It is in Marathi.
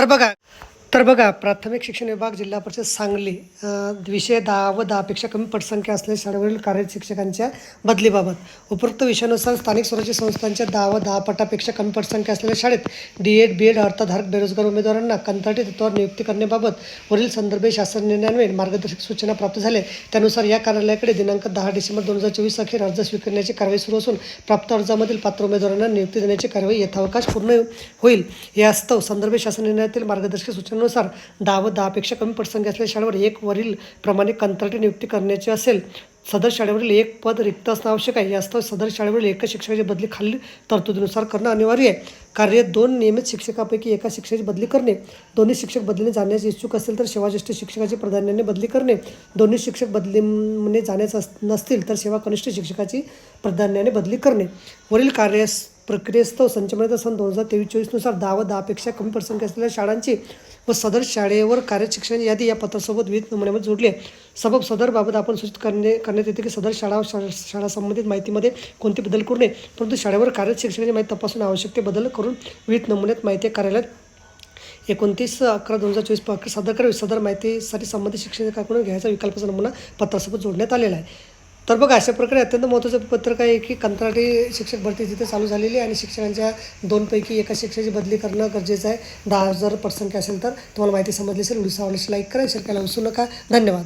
तर बघा तर बघा प्राथमिक शिक्षण विभाग जिल्हा परिषद सांगली विषय दहा व दहापेक्षा कमी पटसंख्या असलेल्या शाळेवरील कार्य शिक्षकांच्या बदलीबाबत. उपरोक्त विषयानुसार स्थानिक स्वराज्य संस्थांच्या दहा व दहा पटापेक्षा कमी पटसंख्या असलेल्या शाळेत डी एड बी एड अर्थधारक बेरोजगार उमेदवारांना कंत्राटी तत्वावर नियुक्ती करण्याबाबत वरील संदर्भे शासन निर्णयान्वये मार्गदर्शक सूचना प्राप्त झाल्या. त्यानुसार या कार्यालयाकडे दिनांक दहा डिसेंबर दोन हजार चोवीस अखेर अर्ज स्वीकारण्याची कारवाई सुरू असून प्राप्त अर्जामधील पात्र उमेदवारांना नियुक्ती देण्याची कारवाई यथावकाश पूर्ण होईल. यास्तव संदर्भ शासन निर्णयातील मार्गदर्शक सूचना सूचनेनुसार दहा व दहापेक्षा कमी पटसंख्या असलेल्या शाळेवर एक वरील प्रमाणे कंत्राटी नियुक्ती करण्याची असेल. सदर शाळेवरील एक पद रिक्त असणं आवश्यक आहे. यास्तव सदर शाळेवरील एका शिक्षकाची बदली खालील तरतुदीनुसार करणं अनिवार्य आहे. कार्य दोन नियमित शिक्षकापैकी एका शिक्षकाची बदली करणे दोन्ही शिक्षक बदलीने जाण्यास इच्छुक असेल तर सेवाज्येष्ठ शिक्षकाची प्राधान्याने बदली करणे दोन्ही शिक्षक बदलीने जाण्यास अस- नसतील तर सेवा कनिष्ठ शिक्षकाची प्राधान्याने बदली करणे. वरील कार्य प्रक्रियेस्तव संचमनाचा सन दोन हजार तेवीस चोवीसनुसार दहा व दहापेक्षा कमी पटसंख्या असलेल्या शाळांची व सदर शाळेवर कार्यशिक्षण यादी या पत्रासोबत विविध नमुन्यामध्ये जोडली सबब सदरबाबत आपण सूचित करणे करण्यात येते की सदर शाळा शाळा शाळा संबंधित माहितीमध्ये कोणते बदल करू नये परंतु शाळेवर कार्यशिक्षणाची माहिती तपासून आवश्यक ते बदल करून विविध नमुन्यात माहिती कार्यालयात एकोणतीस अकरा दोन हजार चोवीस सदर सादर करावी. सदर माहितीसाठी संबंधित शिक्षकाकडून घ्यायचा विकल्पाचा नमुना पत्रासोबत जोडण्यात आलेला आहे. तर बघा अशा प्रकारे अत्यंत महत्त्वाचं पत्रक आहे की कंत्राटी शिक्षक भरती तिथे चालू झालेली आहे आणि शिक्षकांच्या दोनपैकी एका शिक्षकाची बदली करणं गरजेचं आहे. दहा हजार पर्सेंट असेल तर तुम्हाला माहिती समजली असेल. व्हिडिओ आवडल्यास लाईक करा शेअर करायला विसरू नका. धन्यवाद.